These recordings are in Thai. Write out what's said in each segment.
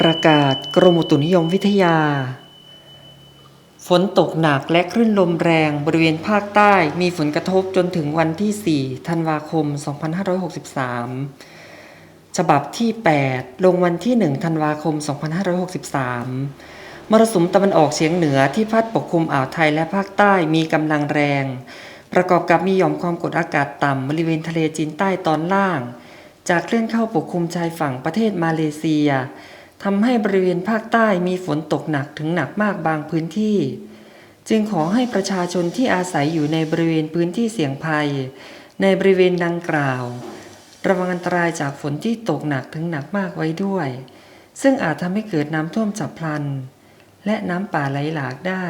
ประกาศกรมอุตุนิยมวิทยา ฝนตกหนักและคลื่นลมแรงบริเวณภาคใต้มีผลกระทบจนถึงวันที่ 4 ธันวาคม 2563 ฉบับที่ 8 ลงวันที่ 1 ธันวาคม 2563 มรสุมตะวันออกเฉียงเหนือที่พัดปกคลุมอ่าวไทยและภาคใต้มีกำลังแรง ประกอบกับมีหย่อมความกดอากาศต่ำบริเวณทะเลจีนใต้ตอนล่าง จากเคลื่อนเข้าปกคลุมชายฝั่งประเทศมาเลเซีย ทำให้บริเวณภาคใต้มีฝนตกหนักถึงหนักมากบางพื้นที่ จึงขอให้ประชาชนที่อาศัยอยู่ในบริเวณพื้นที่เสี่ยงภัย ในบริเวณดังกล่าว ระวังอันตรายจากฝนที่ตกหนักถึงหนักมากไว้ด้วย ซึ่งอาจทำให้เกิดน้ำท่วมฉับพลัน และน้ำป่าไหลหลากได้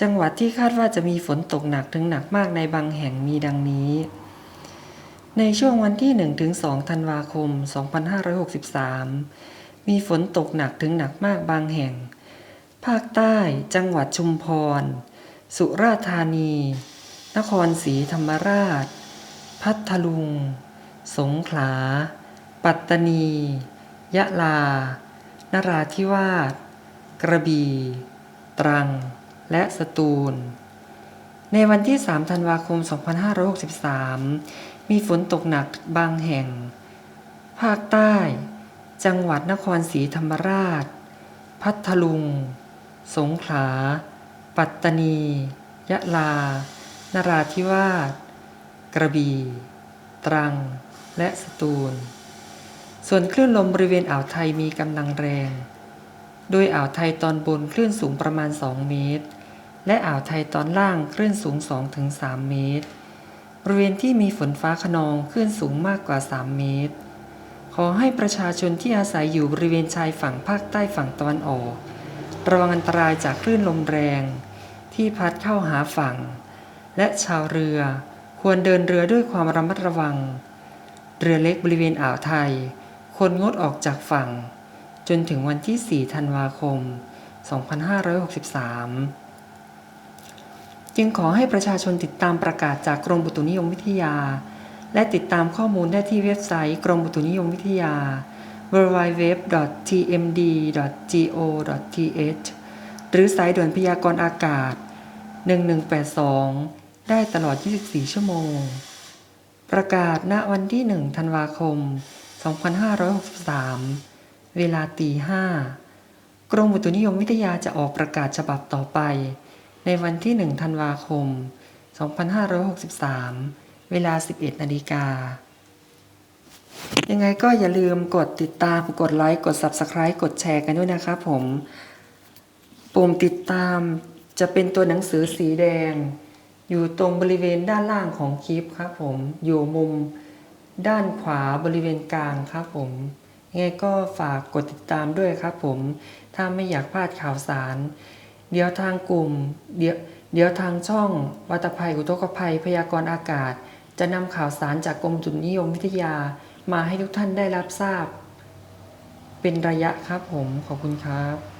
จังหวัดที่คาดว่าจะมีฝนตกหนักถึงหนักมากในบางแห่งมีดังนี้ ในช่วงวันที่ 1-2ธันวาคม 2563 มีฝนตกหนักถึงหนักมากบางแห่ง ภาคใต้จังหวัดชุมพร สุราษฎร์ธานี นครศรีธรรมราช พัทลุง สงขลา ปัตตานี ยะลา นราธิวาส กระบี่ ตรัง และสตูล ในวันที่ 3 ธันวาคม 2563 มีฝนตกหนักบางแห่ง ภาคใต้ จังหวัดนครศรีธรรมราช พัทลุง สงขลา ปัตตานี ยะลา นราธิวาส กระบี่ ตรัง และสตูล ส่วนคลื่นลมบริเวณอ่าวไทยมีกำลังแรง โดยอ่าวไทยตอนบนคลื่นสูงประมาณ 2 เมตร และอ่าวไทยตอนล่างคลื่นสูง 2-3 เมตร บริเวณที่มีฝนฟ้าขนองคลื่นสูงมากกว่า 3 เมตร ขอให้ประชาชนที่อาศัยอยู่บริเวณชายฝั่งภาคใต้ฝั่งตะวันออก ระวังอันตรายจากคลื่นลมแรง ที่พัดเข้าหาฝั่ง และชาวเรือควรเดินเรือด้วยความระมัดระวัง เรือเล็กบริเวณอ่าวไทย ควรงดออกจากฝั่ง จนถึงวันที่ 4 ธันวาคม 2563 จึงขอให้ประชาชนติดตามประกาศจากกรมอุตุนิยมวิทยา และติดตามข้อมูลได้ที่เว็บไซต์กรมอุตุนิยมวิทยา www.tmd.go.th หรือสายด่วนพยากรณ์อากาศ 1182 ได้ตลอด 24 ชั่วโมง ประกาศณวันที่ 1 ธันวาคม 2563 เวลาตีห้ากรมอุตุนิยมวิทยาจะออกประกาศฉบับต่อไป ในวันที่ 1 ธันวาคม 2563 เวลา 11นาฬิกา ยังไงก็อย่าลืมกดติดตาม กดไลค์ กด Subscribe กดแชร์กันด้วยนะครับผม ปุ่มติดตามจะเป็นตัวหนังสือสีแดง อยู่ตรงบริเวณด้านล่างของคลิปครับผม อยู่มุมด้านขวาบริเวณกลางครับผมยังไงก็ฝากกดติดตามด้วยครับผม ถ้าไม่อยากพลาดข่าวสาร เดี๋ยวทางกลุ่ม เดี๋ยวเดี๋ยวทางช่องวัตภัยอุทกภัยพยากรณ์อากาศ จะนำข่าวสารจากกรมจุลนิยมวิทยามาให้ทุกท่านได้รับทราบ เป็นระยะครับผม ขอบคุณครับ